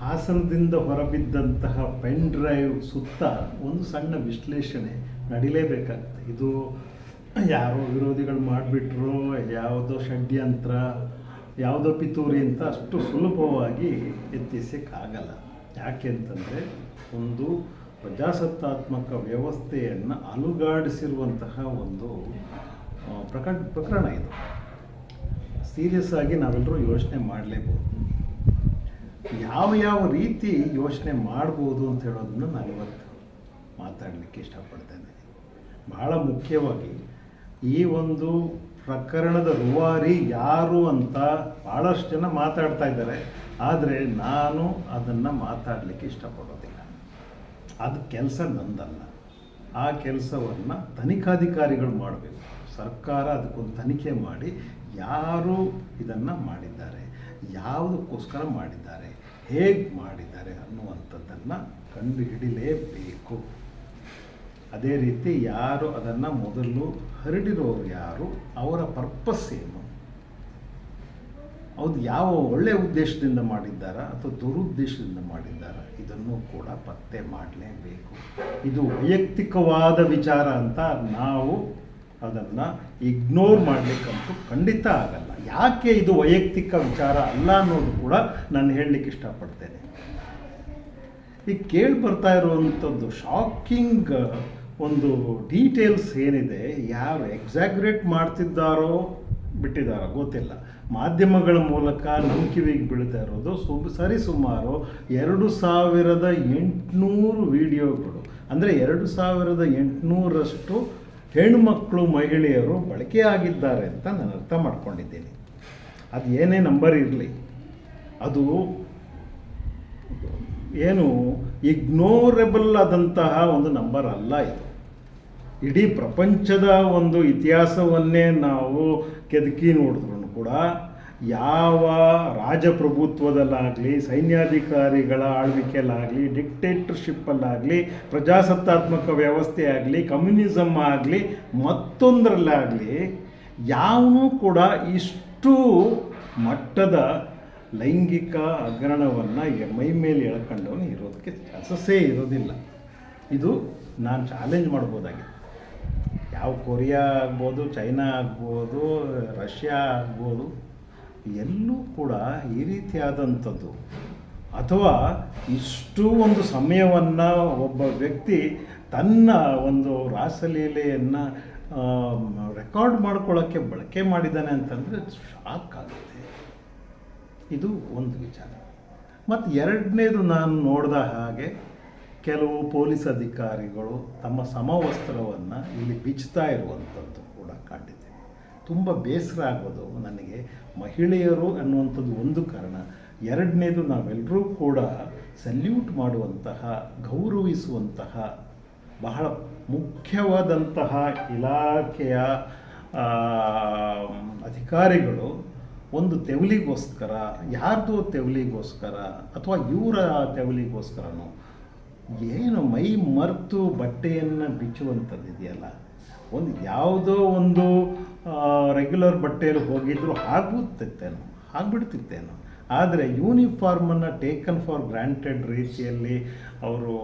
ಹಾಸನದಿಂದ ಹೊರಬಿದ್ದಂತಹ pen drive ಸುತ್ತ ಒಂದು ಸಣ್ಣ ವಿಶ್ಲೇಷಣೆ ನಡೀಲೇಬೇಕಾಗುತ್ತೆ. ಇದು ಯಾರೋ ವಿರೋಧಿಗಳು ಮಾಡಿಬಿಟ್ರು, ಯಾವುದೋ ಷಡ್ಯಂತ್ರ, ಯಾವುದೋ ಪಿತೂರಿ ಅಂತ ಅಷ್ಟು ಸುಲಭವಾಗಿ ಎತ್ತಿಸೋಕ್ಕಾಗಲ್ಲ. ಯಾಕೆ ಅಂತಂದರೆ ಒಂದು ಪ್ರಜಾಸತ್ತಾತ್ಮಕ ವ್ಯವಸ್ಥೆಯನ್ನು ಅಲುಗಾಡಿಸಿರುವಂತಹ ಒಂದು ಪ್ರಕರಣ ಇದು. ಸೀರಿಯಸ್ ಆಗಿ ನಾವೆಲ್ಲರೂ ಯೋಚನೆ ಮಾಡಲೇಬೋದು ಯಾವ ಯಾವ ರೀತಿ ಯೋಚನೆ ಮಾಡ್ಬೋದು ಅಂತ ಹೇಳೋದನ್ನ ನಾನಿವತ್ತು ಮಾತಾಡಲಿಕ್ಕೆ ಇಷ್ಟಪಡ್ತೇನೆ. ಬಹಳ ಮುಖ್ಯವಾಗಿ ಈ ಒಂದು ಪ್ರಕರಣದ ರೂವಾರಿ ಯಾರು ಅಂತ ಭಾಳಷ್ಟು ಜನ ಮಾತಾಡ್ತಾ ಇದ್ದಾರೆ. ಆದರೆ ನಾನು ಅದನ್ನು ಮಾತಾಡಲಿಕ್ಕೆ ಇಷ್ಟಪಡೋದಿಲ್ಲ. ಅದು ಕೆಲಸ ನಂದಲ್ಲ. ಆ ಕೆಲಸವನ್ನು ತನಿಖಾಧಿಕಾರಿಗಳು ಮಾಡಬೇಕು. ಸರ್ಕಾರ ಅದಕ್ಕೊಂದು ತನಿಖೆ ಮಾಡಿ ಯಾರು ಇದನ್ನು ಮಾಡಿದ್ದಾರೆ, ಯಾವುದಕ್ಕೋಸ್ಕರ ಮಾಡಿದ್ದಾರೆ, ಹೇಗೆ ಮಾಡಿದ್ದಾರೆ ಅನ್ನುವಂಥದ್ದನ್ನು ಕಂಡುಹಿಡಿಲೇಬೇಕು. ಅದೇ ರೀತಿ ಯಾರು ಅದನ್ನು ಮೊದಲು ಹರಡಿರೋರು ಯಾರು, ಅವರ ಪರ್ಪಸ್ ಏನು? ಅದು ಯಾವ ಒಳ್ಳೆಯ ಉದ್ದೇಶದಿಂದ ಮಾಡಿದ್ದಾರಾ ಅಥವಾ ದುರುದ್ದೇಶದಿಂದ ಮಾಡಿದ್ದಾರಾ ಇದನ್ನು ಕೂಡ ಪತ್ತೆ ಮಾಡಲೇಬೇಕು. ಇದು ವೈಯಕ್ತಿಕವಾದ ವಿಚಾರ ಅಂತ ನಾವು ಅದನ್ನು ಇಗ್ನೋರ್ ಮಾಡಲಿಕ್ಕಂತೂ ಖಂಡಿತ ಆಗಲ್ಲ. ಯಾಕೆ ಇದು ವೈಯಕ್ತಿಕ ವಿಚಾರ ಅಲ್ಲ ಅನ್ನೋದು ಕೂಡ ನಾನು ಹೇಳಲಿಕ್ಕೆ ಇಷ್ಟಪಡ್ತೇನೆ. ಈಗ ಕೇಳಿ ಬರ್ತಾ ಇರುವಂಥದ್ದು ಶಾಕಿಂಗ್ ಒಂದು ಡೀಟೇಲ್ಸ್ ಏನಿದೆ, ಯಾರು ಎಕ್ಸಾಗ್ರೇಟ್ ಮಾಡ್ತಿದ್ದಾರೋ ಬಿಟ್ಟಿದ್ದಾರೋ ಗೊತ್ತಿಲ್ಲ. ಮಾಧ್ಯಮಗಳ ಮೂಲಕ ನಮ್ಮ ಕಿವಿಗೆ ಬೀಳ್ತಾ ಇರೋದು ಸುಮ್ ಸರಿಸುಮಾರು ಎರಡು ಸಾವಿರದ ಎಂಟುನೂರು ವಿಡಿಯೋಗಳು. ಅಂದರೆ ಎರಡು ಸಾವಿರದ ಎಂಟುನೂರಷ್ಟು ಹೆಣ್ಮಕ್ಳು ಮಹಿಳೆಯರು ಬಳಕೆಯಾಗಿದ್ದಾರೆ ಅಂತ ನಾನು ಅರ್ಥ ಮಾಡ್ಕೊಂಡಿದ್ದೀನಿ. ಅದು ಏನೇ ನಂಬರ್ ಇರಲಿ, ಅದು ಏನು ಇಗ್ನೋರೆಬಲ್ ಆದಂತಹ ಒಂದು ನಂಬರ್ ಅಲ್ಲ ಇದು. ಇಡೀ ಪ್ರಪಂಚದ ಒಂದು ಇತಿಹಾಸವನ್ನೇ ನಾವು ಕೆದಕಿ ನೋಡಿದ್ರು ಕೂಡ ಯಾವ ರಾಜಪ್ರಭುತ್ವದಲ್ಲಾಗಲಿ, ಸೈನ್ಯಾಧಿಕಾರಿಗಳ ಆಳ್ವಿಕೆಯಲ್ಲಾಗಲಿ ಡಿಕ್ಟೇಟರ್ಶಿಪ್ಪಲ್ಲಾಗಲಿ ಪ್ರಜಾಸತ್ತಾತ್ಮಕ ವ್ಯವಸ್ಥೆ ಆಗಲಿ ಕಮ್ಯುನಿಸಮ್ ಆಗಲಿ ಮತ್ತೊಂದರಲ್ಲಾಗಲಿ ಯಾವನೂ ಕೂಡ ಇಷ್ಟು ಮಟ್ಟದ ಲೈಂಗಿಕ ಹಗರಣವನ್ನು ಮೈ ಮೇಲೆ ಎಳ್ಕೊಂಡವನು ಇರೋದಕ್ಕೆ ಚಾನ್ಸಸ್ಸೇ ಇರೋದಿಲ್ಲ. ಇದು ನಾನು ಚಾಲೆಂಜ್ ಮಾಡ್ಬೋದಾಗಿದೆ ಯಾವ ಕೊರಿಯಾ ಆಗ್ಬೋದು, ಚೈನಾ ಆಗ್ಬೋದು, ರಷ್ಯಾ ಆಗ್ಬೋದು ಎಲ್ಲೂ ಕೂಡ ಈ ರೀತಿಯಾದಂಥದ್ದು. ಅಥವಾ ಇಷ್ಟು ಒಂದು ಸಮಯವನ್ನು ಒಬ್ಬ ವ್ಯಕ್ತಿ ತನ್ನ ಒಂದು ರಾಸಲೀಲೆಯನ್ನು ರೆಕಾರ್ಡ್ ಮಾಡ್ಕೊಳ್ಳೋಕ್ಕೆ ಬಳಕೆ ಮಾಡಿದ್ದಾನೆ ಅಂತಂದರೆ ಶಾಕ್ ಆಗುತ್ತೆ. ಇದು ಒಂದು ವಿಚಾರ. ಮತ್ತು ಎರಡನೇದು ನಾನು ನೋಡಿದ ಹಾಗೆ ಕೆಲವು ಪೊಲೀಸ್ ಅಧಿಕಾರಿಗಳು ತಮ್ಮ ಸಮವಸ್ತ್ರವನ್ನು ಇಲ್ಲಿ ಬಿಚ್ಚುತ್ತಾ ಇರುವಂಥದ್ದು ಕೂಡ ಕಂಡಿದೆ. ತುಂಬ ಬೇಸರ ಆಗೋದು ನನಗೆ. ಮಹಿಳೆಯರು ಅನ್ನುವಂಥದ್ದು ಒಂದು ಕಾರಣ. ಎರಡನೇದು ನಾವೆಲ್ಲರೂ ಕೂಡ ಸಲ್ಯೂಟ್ ಮಾಡುವಂತಹ, ಗೌರವಿಸುವಂತಹ, ಬಹಳ ಮುಖ್ಯವಾದಂತಹ ಇಲಾಖೆಯ ಅಧಿಕಾರಿಗಳು ಒಂದು ತೆವಲಿಗೋಸ್ಕರ ಯಾರ್ದು ತೆವಲಿಗೋಸ್ಕರ ಅಥವಾ ಇವರ ತೆವಲಿಗೋಸ್ಕರನೋ ಏನು ಮೈ ಮರೆತು ಬಟ್ಟೆಯನ್ನು ಬಿಚ್ಚುವಂಥದ್ದು ಇದೆಯಲ್ಲ ಒಂದು ಯಾವುದೋ ಒಂದು ರೆಗ್ಯುಲರ್ ಬಟ್ಟೆಯಲ್ಲಿ ಹೋಗಿದ್ರು ಆಗುತ್ತಿತ್ತೇನೋ ಆಗ್ಬಿಡ್ತಿತ್ತೇನು. ಆದರೆ ಯೂನಿಫಾರ್ಮನ್ನು ಟೇಕನ್ ಫಾರ್ ಗ್ರಾಂಟೆಡ್ ರೀತಿಯಲ್ಲಿ ಅವರು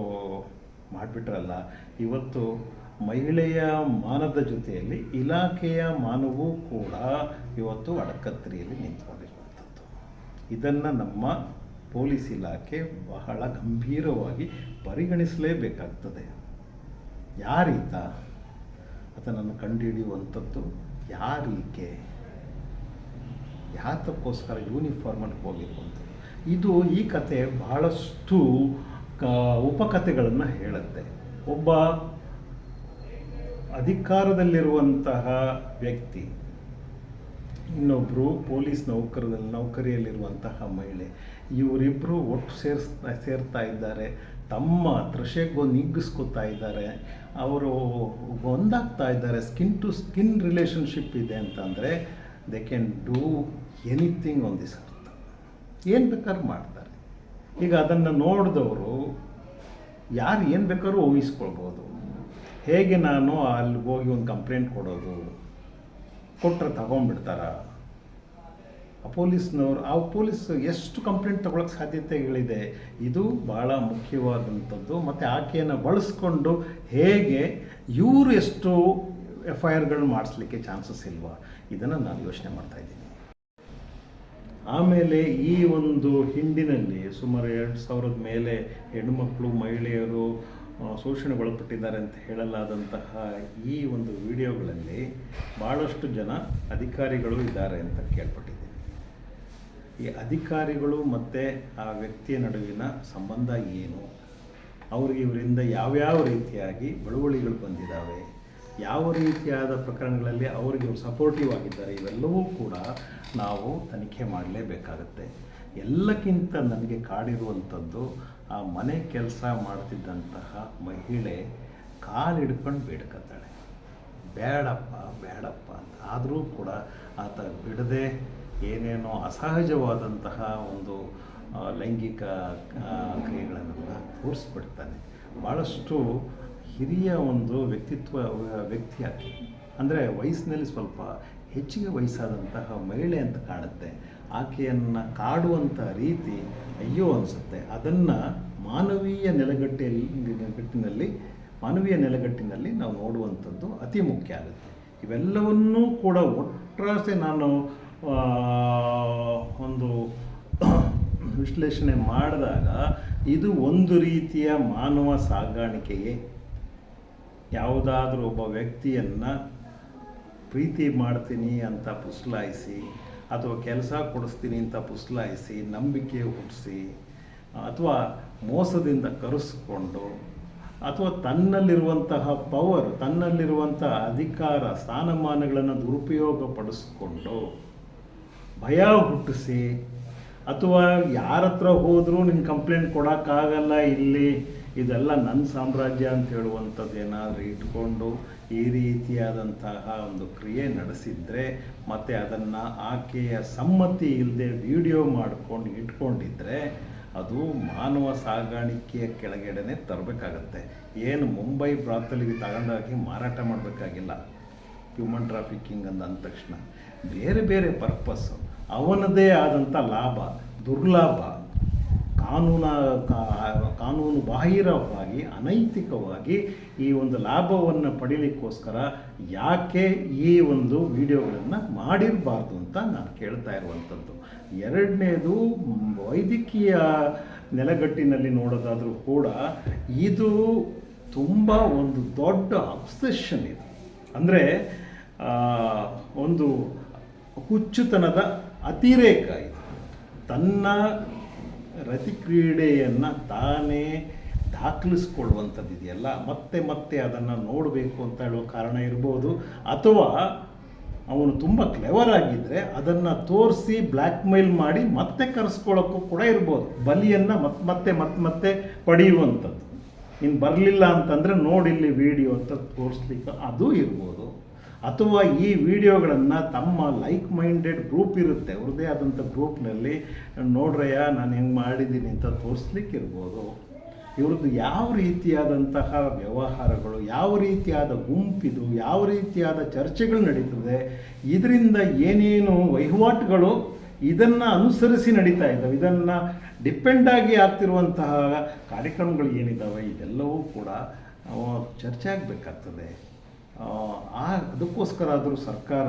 ಮಾಡಿಬಿಟ್ರಲ್ಲ, ಇವತ್ತು ಮಹಿಳೆಯ ಮಾನದ ಜೊತೆಯಲ್ಲಿ ಇಲಾಖೆಯ ಮಾನವೂ ಕೂಡ ಇವತ್ತು ಅಡಕತ್ತರಿಯಲ್ಲಿ ನಿಂತ್ಕೊಂಡಿರುವಂಥದ್ದು. ಇದನ್ನು ನಮ್ಮ ಪೊಲೀಸ್ ಇಲಾಖೆ ಬಹಳ ಗಂಭೀರವಾಗಿ ಪರಿಗಣಿಸಲೇಬೇಕಾಗ್ತದೆ. ಯಾರೀತ? ಅದನ್ನು ಕಂಡುಹಿಡಿಯುವಂಥದ್ದು ಯಾರೀಕೆ ಯಾತಕ್ಕೋಸ್ಕರ ಯೂನಿಫಾರ್ಮಲ್ಲಿ ಹೋಗಿರುವಂಥದ್ದು? ಇದು ಈ ಕತೆ ಬಹಳಷ್ಟು ಕ ಉಪಕಥೆಗಳನ್ನು ಹೇಳುತ್ತೆ. ಒಬ್ಬ ಅಧಿಕಾರದಲ್ಲಿರುವಂತಹ ವ್ಯಕ್ತಿ ಇನ್ನೊಬ್ಬರು ಪೊಲೀಸ್ ನೌಕರದಲ್ಲಿ ನೌಕರಿಯಲ್ಲಿರುವಂತಹ ಮಹಿಳೆ. ಇವರಿಬ್ಬರು ಒಟ್ಟು ಸೇರಿಸ್ತಾ ಸೇರ್ತಾ ಇದ್ದಾರೆ. ತಮ್ಮ ತೃಷೆಗೋ ನಿಗ್ಗಿಸ್ಕೊತಾ ಇದ್ದಾರೆ. ಅವರು ಒಂದಾಗ್ತಾ ಇದ್ದಾರೆ. ಸ್ಕಿನ್ ಟು ಸ್ಕಿನ್ ರಿಲೇಷನ್ಶಿಪ್ ಇದೆ ಅಂತಂದರೆ, they can do anything on this ಅರ್ಥ ಏನು ಬೇಕಾದ್ರೂ ಮಾಡ್ತಾರೆ. ಈಗ ಅದನ್ನು ನೋಡಿದವರು ಯಾರು ಏನು ಬೇಕಾದ್ರೂ ಊಹಿಸ್ಕೊಳ್ಬೋದು. ಹೇಗೆ ನಾನು ಅಲ್ಲಿ ಹೋಗಿ ಒಂದು ಕಂಪ್ಲೇಂಟ್ ಕೊಡೋದು? ಕೊಟ್ಟರೆ ತಗೊಂಡ್ಬಿಡ್ತಾರ? ಆ ಪೊಲೀಸ್ನವರು, ಆ ಪೊಲೀಸ್ ಎಷ್ಟು ಕಂಪ್ಲೇಂಟ್ ತಗೊಳ್ಳೋಕೆ ಸಾಧ್ಯತೆಗಳಿದೆ, ಇದು ಭಾಳ ಮುಖ್ಯವಾದಂಥದ್ದು. ಮತ್ತು ಆಕೆಯನ್ನು ಬಳಸ್ಕೊಂಡು ಹೇಗೆ ಇವರು ಎಷ್ಟು ಎಫ್ ಐ ಆರ್ಗಳನ್ನ ಮಾಡಿಸ್ಲಿಕ್ಕೆ ಚಾನ್ಸಸ್ ಇಲ್ವಾ? ಇದನ್ನು ನಾನು ಯೋಚನೆ ಮಾಡ್ತಾ ಇದ್ದೀನಿ. ಆಮೇಲೆ ಈ ಒಂದು ಹಿಂಡಿನಲ್ಲಿ ಸುಮಾರು ಎರಡು ಸಾವಿರದ ಮೇಲೆ ಹೆಣ್ಣುಮಕ್ಕಳು ಮಹಿಳೆಯರು ಶೋಷಣೆಗೊಳಪಟ್ಟಿದ್ದಾರೆ ಅಂತ ಹೇಳಲಾದಂತಹ ಈ ಒಂದು ವಿಡಿಯೋಗಳಲ್ಲಿ ಭಾಳಷ್ಟು ಜನ ಅಧಿಕಾರಿಗಳು ಇದ್ದಾರೆ ಅಂತ ಕೇಳ್ಪಟ್ಟಿದ್ದೀನಿ. ಈ ಅಧಿಕಾರಿಗಳು ಮತ್ತು ಆ ವ್ಯಕ್ತಿಯ ನಡುವಿನ ಸಂಬಂಧ ಏನು? ಅವ್ರಿಗೆ ಇವರಿಂದ ಯಾವ್ಯಾವ ರೀತಿಯಾಗಿ ಬಳುವಳಿಗಳು ಬಂದಿದ್ದಾವೆ? ಯಾವ ರೀತಿಯಾದ ಪ್ರಕರಣಗಳಲ್ಲಿ ಅವರಿಗೆ ಸಪೋರ್ಟಿವ್ ಆಗಿದ್ದಾರೆ? ಇವೆಲ್ಲವೂ ಕೂಡ ನಾವು ತನಿಖೆ ಮಾಡಲೇಬೇಕಾಗತ್ತೆ. ಎಲ್ಲಕ್ಕಿಂತ ನನಗೆ ಕಾಡಿರುವಂಥದ್ದು ಆ ಮನೆ ಕೆಲಸ ಮಾಡ್ತಿದ್ದಂತಹ ಮಹಿಳೆ ಕಾಲು ಹಿಡ್ಕೊಂಡು ಬೇಡ್ಕೊತಾಳೆ ಬೇಡಪ್ಪ ಬೇಡಪ್ಪ ಅಂತ. ಆದರೂ ಕೂಡ ಆತ ಬಿಡದೆ ಏನೇನೋ ಅಸಹಜವಾದಂತಹ ಒಂದು ಲೈಂಗಿಕ ಕ್ರಿಯೆಗಳನ್ನು ಕ್ರಿಯೆಗಳನ್ನೆಲ್ಲ ತೋರಿಸ್ಬಿಡ್ತಾನೆ. ಭಾಳಷ್ಟು ಹಿರಿಯ ಒಂದು ವ್ಯಕ್ತಿತ್ವ, ವ್ಯಕ್ತಿ ಆಕೆ. ಅಂದರೆ ವಯಸ್ಸಿನಲ್ಲಿ ಸ್ವಲ್ಪ ಹೆಚ್ಚಿಗೆ ವಯಸ್ಸಾದಂತಹ ಮಹಿಳೆ ಅಂತ ಕಾಣುತ್ತೆ. ಆಕೆಯನ್ನು ಕಾಡುವಂಥ ರೀತಿ ಅಯ್ಯೋ ಅನಿಸುತ್ತೆ. ಅದನ್ನು ಮಾನವೀಯ ನೆಲೆಗಟ್ಟೆಯಲ್ಲಿ, ನೆಲೆಗಟ್ಟಿನಲ್ಲಿ, ಮಾನವೀಯ ನೆಲೆಗಟ್ಟಿನಲ್ಲಿ ನಾವು ನೋಡುವಂಥದ್ದು ಅತಿ ಮುಖ್ಯ ಆಗುತ್ತೆ. ಇವೆಲ್ಲವನ್ನೂ ಕೂಡ ಒಟ್ರಾಸೆ ನಾನು ಒಂದು ವಿಶ್ಲೇಷಣೆ ಮಾಡಿದಾಗ ಇದು ಒಂದು ರೀತಿಯ ಮಾನವ ಸಾಗಾಣಿಕೆಯೇ. ಯಾವುದಾದ್ರೂ ಒಬ್ಬ ವ್ಯಕ್ತಿಯನ್ನು ಪ್ರೀತಿ ಮಾಡ್ತೀನಿ ಅಂತ ಪುಸ್ಲಾಯಿಸಿ ಅಥವಾ ಕೆಲಸ ಕೊಡಿಸ್ತೀನಿ ಅಂತ ಪುಸ್ಲಾಯಿಸಿ, ನಂಬಿಕೆ ಹುಟ್ಟಿಸಿ, ಅಥವಾ ಮೋಸದಿಂದ ಕರೆಸ್ಕೊಂಡು, ಅಥವಾ ತನ್ನಲ್ಲಿರುವಂತಹ ಪವರ್ ತನ್ನಲ್ಲಿರುವಂತಹ ಅಧಿಕಾರ, ಸ್ಥಾನಮಾನಗಳನ್ನು ದುರುಪಯೋಗ ಪಡಿಸ್ಕೊಂಡು ಭಯ ಹುಟ್ಟಿಸಿ, ಅಥವಾ ಯಾರ ಹತ್ರ ಹೋದರೂ ನಿನ್ನ ಕಂಪ್ಲೇಂಟ್ ಕೊಡೋಕ್ಕಾಗಲ್ಲ ಇಲ್ಲಿ ಇದೆಲ್ಲ ನನ್ನ ಸಾಮ್ರಾಜ್ಯ ಅಂತ ಹೇಳುವಂಥದ್ದು ಏನಾದರೂ ಇಟ್ಕೊಂಡು ಈ ರೀತಿಯಾದಂತಹ ಒಂದು ಕ್ರಿಯೆ ನಡೆಸಿದರೆ, ಮತ್ತು ಅದನ್ನು ಆಕೆಯ ಸಮ್ಮತಿ ಇಲ್ಲದೆ ವಿಡಿಯೋ ಮಾಡ್ಕೊಂಡು ಇಟ್ಕೊಂಡಿದ್ರೆ, ಅದು ಮಾನವ ಸಾಗಾಣಿಕೆಯ ಕೆಳಗಡೆನೆ ತರಬೇಕಾಗತ್ತೆ. ಏನು ಮುಂಬೈ ಪ್ರಾಂತಲಿಗೆ ತಗೊಂಡಾಗಿ ಮಾರಾಟ ಮಾಡಬೇಕಾಗಿಲ್ಲ. ಹ್ಯೂಮನ್ ಟ್ರಾಫಿಕ್ಕಿಂಗ್ ಅಂದ ಅಂದ ತಕ್ಷಣ. ಬೇರೆ ಬೇರೆ ಪರ್ಪಸ್ಸು ಅವನದೇ ಆದಂಥ ಲಾಭ, ದುರ್ಲಾಭ. ಕಾನೂನ ಕಾನೂನು ಬಾಹಿರವಾಗಿ, ಅನೈತಿಕವಾಗಿ ಈ ಒಂದು ಲಾಭವನ್ನು ಪಡೀಲಿಕ್ಕೋಸ್ಕರ ಯಾಕೆ ಈ ಒಂದು ವಿಡಿಯೋಗಳನ್ನು ಮಾಡಿರಬಾರ್ದು ಅಂತ ನಾನು ಕೇಳ್ತಾ ಇರುವಂಥದ್ದು. ಎರಡನೇದು, ವೈದ್ಯಕೀಯ ನೆಲಗಟ್ಟಿನಲ್ಲಿ ನೋಡೋದಾದರೂ ಕೂಡ ಇದು ತುಂಬ ಒಂದು ದೊಡ್ಡ ಅಬ್ಸೆಷನ್ ಇದು. ಅಂದರೆ ಒಂದು ಹುಚ್ಚುತನದ ಅತಿರೇಕ ಇದು. ತನ್ನ ರತಿಕ್ರೀಡೆಯನ್ನು ತಾನೇ ದಾಖಲಿಸ್ಕೊಳ್ಳುವಂಥದ್ದು ಇದೆಯಲ್ಲ ಮತ್ತೆ ಮತ್ತೆ ಅದನ್ನು ನೋಡಬೇಕು ಅಂತ ಹೇಳೋ ಕಾರಣ ಇರ್ಬೋದು. ಅಥವಾ ಅವನು ತುಂಬ ಕ್ಲೆವರ್ ಆಗಿದ್ದರೆ ಅದನ್ನು ತೋರಿಸಿ ಬ್ಲ್ಯಾಕ್ ಮೇಲ್ ಮಾಡಿ ಮತ್ತೆ ಕರೆಸ್ಕೊಳ್ಳೋಕ್ಕೂ ಕೂಡ ಇರ್ಬೋದು. ಬಲಿಯನ್ನು ಮತ್ತೆ ಮತ್ತೆ ಮತ್ತೆ ಮತ್ತೆ ಪಡೆಯುವಂಥದ್ದು. ಇನ್ನು ಬರಲಿಲ್ಲ ಅಂತಂದರೆ ನೋಡಿಲ್ಲಿ ವಿಡಿಯೋ ಅಂತ ತೋರಿಸ್ಲಿಕ್ಕೆ ಅದು ಇರ್ಬೋದು. ಅಥವಾ ಈ ವಿಡಿಯೋಗಳನ್ನು ತಮ್ಮ ಲೈಕ್ ಮೈಂಡೆಡ್ ಗ್ರೂಪ್ ಇರುತ್ತೆ ಅವ್ರದ್ದೇ ಆದಂಥ ಗ್ರೂಪ್ನಲ್ಲಿ ನೋಡ್ರಯ್ಯ, ನಾನು ಹೆಂಗೆ ಮಾಡಿದ್ದೀನಿ ಅಂತ ತೋರಿಸ್ಲಿಕ್ಕೆ ಇರ್ಬೋದು ಇವ್ರದ್ದು ಯಾವ ರೀತಿಯಾದಂತಹ ವ್ಯವಹಾರಗಳು, ಯಾವ ರೀತಿಯಾದ ಗುಂಪಿದು, ಯಾವ ರೀತಿಯಾದ ಚರ್ಚೆಗಳು ನಡೀತದೆ, ಇದರಿಂದ ಏನೇನು ವಹಿವಾಟುಗಳು ಇದನ್ನು ಅನುಸರಿಸಿ ನಡೀತಾ ಇದ್ದಾವೆ, ಇದನ್ನು ಡಿಪೆಂಡಾಗಿ ಆಗ್ತಿರುವಂತಹ ಕಾರ್ಯಕ್ರಮಗಳು ಏನಿದ್ದಾವೆ ಇದೆಲ್ಲವೂ ಕೂಡ ಚರ್ಚೆ ಆಗಬೇಕಾಗ್ತದೆ. ಆ ಅದಕ್ಕೋಸ್ಕರ ಆದರೂ ಸರ್ಕಾರ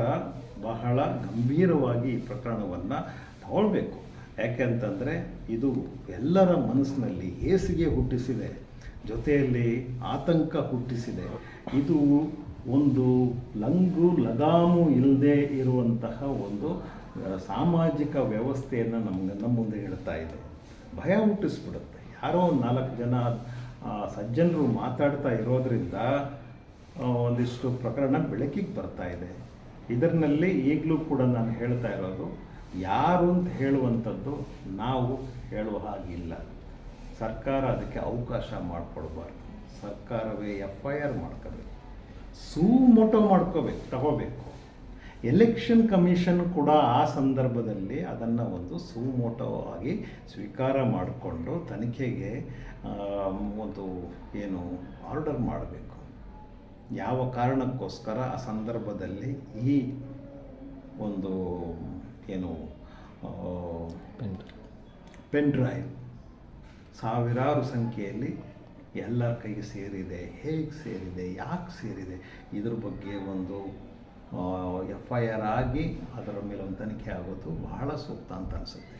ಬಹಳ ಗಂಭೀರವಾಗಿ ಈ ಪ್ರಕರಣವನ್ನು ತಗೊಳ್ಬೇಕು. ಯಾಕೆ ಅಂತಂದರೆ ಇದು ಎಲ್ಲರ ಮನಸ್ಸಿನಲ್ಲಿ ಹೇಸಿಗೆ ಹುಟ್ಟಿಸಿದೆ. ಜೊತೆಯಲ್ಲಿ ಆತಂಕ ಹುಟ್ಟಿಸಿದೆ. ಇದು ಒಂದು ಲಂಗು ಲಗಾಮು ಇಲ್ಲದೆ ಇರುವಂತಹ ಒಂದು ಸಾಮಾಜಿಕ ವ್ಯವಸ್ಥೆಯನ್ನು ನಮ್ಗೆ, ನಮ್ಮ ಮುಂದೆ ಹೇಳ್ತಾ ಇದೆ. ಭಯ ಹುಟ್ಟಿಸ್ಬಿಡುತ್ತೆ. ಯಾರೋ ನಾಲ್ಕು ಜನ ಸಜ್ಜನರು ಮಾತಾಡ್ತಾ ಇರೋದ್ರಿಂದ ಒಂದಿಷ್ಟು ಪ್ರಕರಣ ಬೆಳಕಿಗೆ ಬರ್ತಾ ಇದೆ. ಇದರಲ್ಲಿ ಈಗಲೂ ಕೂಡ ನಾನು ಹೇಳ್ತಾ ಇರೋದು, ಯಾರು ಅಂತ ಹೇಳುವಂಥದ್ದು ನಾವು ಹೇಳುವ ಹಾಗಿಲ್ಲ ಸರ್ಕಾರ ಅದಕ್ಕೆ ಅವಕಾಶ ಮಾಡಿಕೊಡ್ಬಾರ್ದು. ಸರ್ಕಾರವೇ ಎಫ್ ಐ ಆರ್ ಮಾಡ್ಕೋಬೇಕು. ಸುಮೋಟೋ ಮಾಡ್ಕೋಬೇಕು, ತಗೋಬೇಕು. ಎಲೆಕ್ಷನ್ ಕಮಿಷನ್ ಕೂಡ ಆ ಸಂದರ್ಭದಲ್ಲಿ ಅದನ್ನು ಒಂದು ಸುಮೋಟೋ ಆಗಿ ಸ್ವೀಕಾರ ಮಾಡಿಕೊಂಡು ತನಿಖೆಗೆ ಒಂದು ಏನು ಆರ್ಡರ್ ಮಾಡಬೇಕು. ಯಾವ ಕಾರಣಕ್ಕೋಸ್ಕರ ಆ ಸಂದರ್ಭದಲ್ಲಿ ಈ ಒಂದು ಏನು ಪೆನ್ ಡ್ರೈವ್ ಸಾವಿರಾರು ಸಂಖ್ಯೆಯಲ್ಲಿ ಎಲ್ಲರ ಕೈಗೆ ಸೇರಿದೆ ಹೇಗೆ ಸೇರಿದೆ ಯಾಕೆ ಸೇರಿದೆ ಇದ್ರ ಬಗ್ಗೆ ಒಂದು ಎಫ್ ಐ ಆರ್ ಆಗಿ ಅದರ ಮೇಲೆ ಒಂದು ತನಿಖೆ ಆಗೋದು ಬಹಳ ಸೂಕ್ತ ಅಂತ ಅನಿಸುತ್ತೆ.